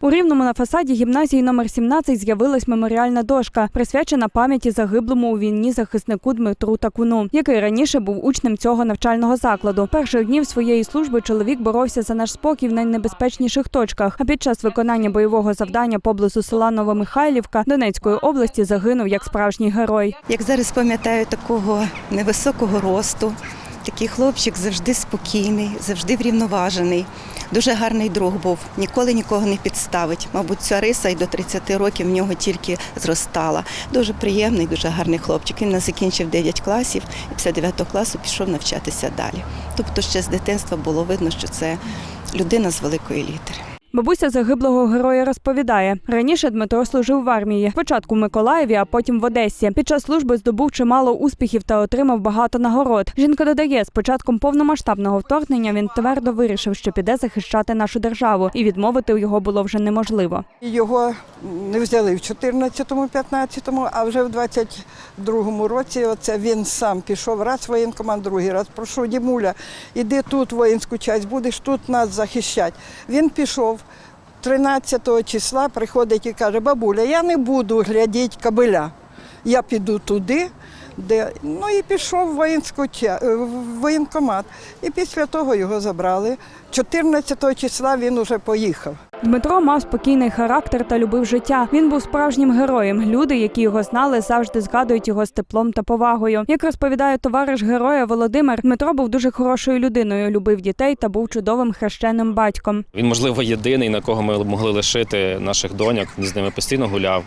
У рівному на фасаді гімназії номер 17 з'явилась меморіальна дошка, присвячена пам'яті загиблому у війні захиснику Дмитру Такуну, який раніше був учнем цього навчального закладу. Перших днів своєї служби чоловік боровся за наш спокій в найнебезпечніших точках. А під час виконання бойового завдання поблизу села Новомихайлівка Донецької області загинув як справжній герой. Як зараз пам'ятаю такого невисокого росту, такий хлопчик завжди спокійний, завжди врівноважений. Дуже гарний друг був, ніколи нікого не підставить. Мабуть, ця риса і до 30 років в нього тільки зростала. Дуже приємний, дуже гарний хлопчик. Він нас закінчив 9 класів і після 9 класу пішов навчатися далі. Тобто ще з дитинства було видно, що це людина з великої літери. Бабуся загиблого героя розповідає: раніше Дмитро служив в армії. Спочатку в Миколаєві, а потім в Одесі. Під час служби здобув чимало успіхів та отримав багато нагород. Жінка додає, з початком повномасштабного вторгнення він твердо вирішив, що піде захищати нашу державу, і відмовити його було вже неможливо. Його не взяли в 14-му, 15-му, а вже в 22-му році оце він сам пішов раз в воєнкомат, другий раз прошу Дімуля, іди тут воїнську часть, будеш тут нас захищати. Він пішов. 13 числа приходить і каже, бабуля, я не буду глядіти кабеля. Я піду туди, де ну і пішов в воїнську е, в воєнкомат. І після того його забрали. 14 числа він уже поїхав. Дмитро мав спокійний характер та любив життя. Він був справжнім героєм. Люди, які його знали, завжди згадують його з теплом та повагою. Як розповідає товариш героя Володимир, Дмитро був дуже хорошою людиною, любив дітей та був чудовим хрещеним батьком. Він, можливо, єдиний, на кого ми могли лишити наших доньок. Він з ними постійно гуляв.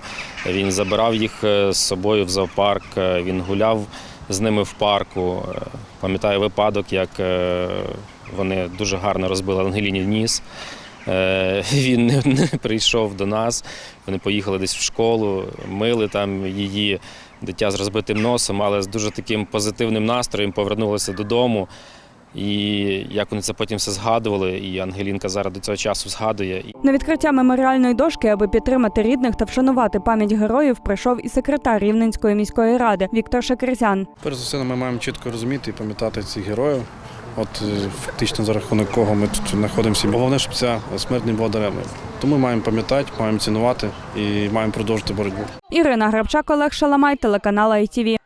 Він забирав їх е, з собою в зоопарк. е, Він гуляв з ними в парку. Е, Пам'ятаю випадок, як вони дуже гарно розбили Ангеліні ніс. Е, Він не, не прийшов до нас. Вони поїхали десь в школу, мили там її дитя з розбитим носом, але з дуже таким позитивним настроєм повернулися додому. І як вони це потім все згадували, і Ангелінка зараз до цього часу згадує. На відкриття меморіальної дошки, аби підтримати рідних та вшанувати пам'ять героїв, прийшов і секретар Рівненської міської ради Віктор Шакерзян. Перш за все, ми маємо чітко розуміти і пам'ятати цих героїв. От е, фактично за рахунок кого ми тут знаходимося. Головне, щоб ця смерть не була даремною. Тому ми маємо пам'ятати, маємо цінувати і маємо продовжити боротьбу. Ірина Грабчак, Олег Шаламай, телеканал ITV.